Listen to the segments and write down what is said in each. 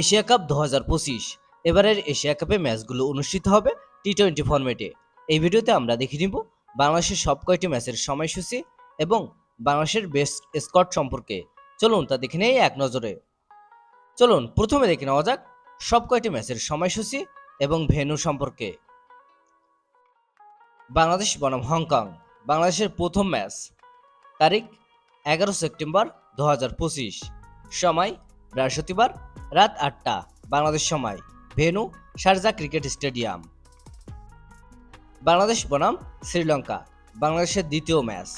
Asia cup দু হাজার পঁচিশ। এবারের এশিয়া কাপে ম্যাচগুলো অনুষ্ঠিত হবে টি টোয়েন্টি ফরম্যাটে। এই ভিডিওতে আমরা দেখে নিব বাংলাদেশের সব কয়টি ম্যাচের সময়সূচি এবং বাংলাদেশের বেস্ট স্কট সম্পর্কে। চলুন তা দেখে নেই এক নজরে। চলুন, প্রথমে দেখে নেওয়া যাক সব কয়টি ম্যাচের সময়সূচি এবং ভেন্যু সম্পর্কে। বাংলাদেশ, বনাম, হংকং। বাংলাদেশের প্রথম ম্যাচ, তারিখ এগারো সেপ্টেম্বর দু হাজার পঁচিশ। সময় বৃহস্পতিবার রাত আটটা, বাংলাদেশ সময়, venue, Sharjah cricket stadium. Bangladesh বনাম, শ্রীলঙ্কা, বাংলাদেশের দ্বিতীয় ম্যাচ।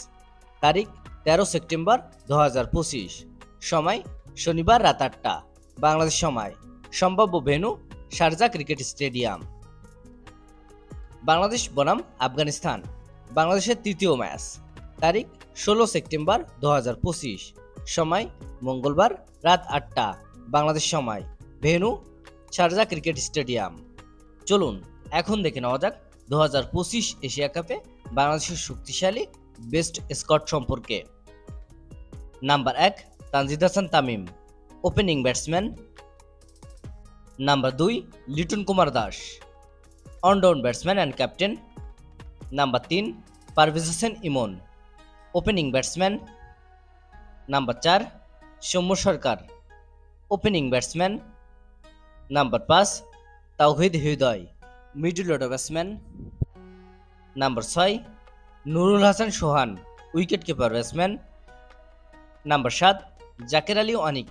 তারিখ, তেরো সেপ্টেম্বর দু হাজার পঁচিশ। সময়, শনিবার রাত আটটা, বাংলাদেশ সময়, সম্ভাব্য venue, Sharjah cricket stadium. Bangladesh বনাম, আফগানিস্তান, বাংলাদেশের তৃতীয় ম্যাচ। তারিখ, ষোলো সেপ্টেম্বর দু হাজার পঁচিশ। সময়, মঙ্গলবার রাত আটটা বাংলাদেশ সময়। Venue, Sharjah cricket stadium. চলুন, এখন দেখে নেওয়া যাক দু হাজার পঁচিশ এশিয়া কাপে বাংলাদেশের শক্তিশালী বেস্ট স্কট সম্পর্কে। নাম্বার এক, Tanzid Hasan Tamim, opening batsman. Number দুই, Liton Kumar Das, one down batsman and captain. Number তিন, Parvez Hossain Emon, opening batsman. Number চার, Soumya Sarkar. Opening batsman number পাঁচ, Towhid Hridoy middle order batsman number ছয়, Nurul Hasan Sohan wicket keeper batsman number সাত, Jaker Ali Anik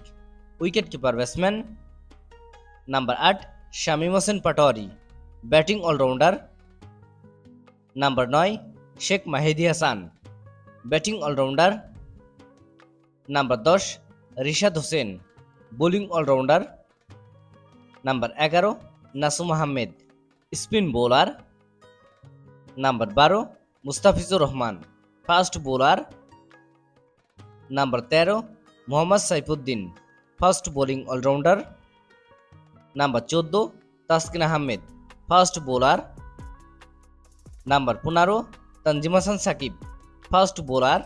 wicket keeper batsman number আট, Shamim Hossain Patwari batting allrounder number নয়, Sheikh Mahedi Hasan batting allrounder number দশ, Rishad Hossain. Bowling allrounder number এগারো Nasum Ahmed, spin bowler number বারো Mustafizur Rahman, fast bowler number তেরো Mohammad Saifuddin, fast bowling allrounder number চোদ্দ Taskin Ahmed, fast bowler number পনেরো Tanzim Hasan Sakib, fast bowler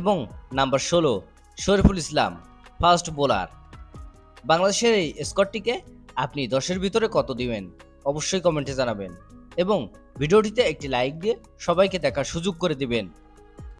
এবং number ষোলো শরীফুল ইসলাম। Fast bowler. বাংলাদেশের এই স্কটটিকে আপনি দশের ভিতরে কত দিবেন? অবশ্যই কমেন্টে জানাবেন। এবং ভিডিওটিতে একটি লাইক দিয়ে সবাইকে দেখার সুযোগ করে দিবেন।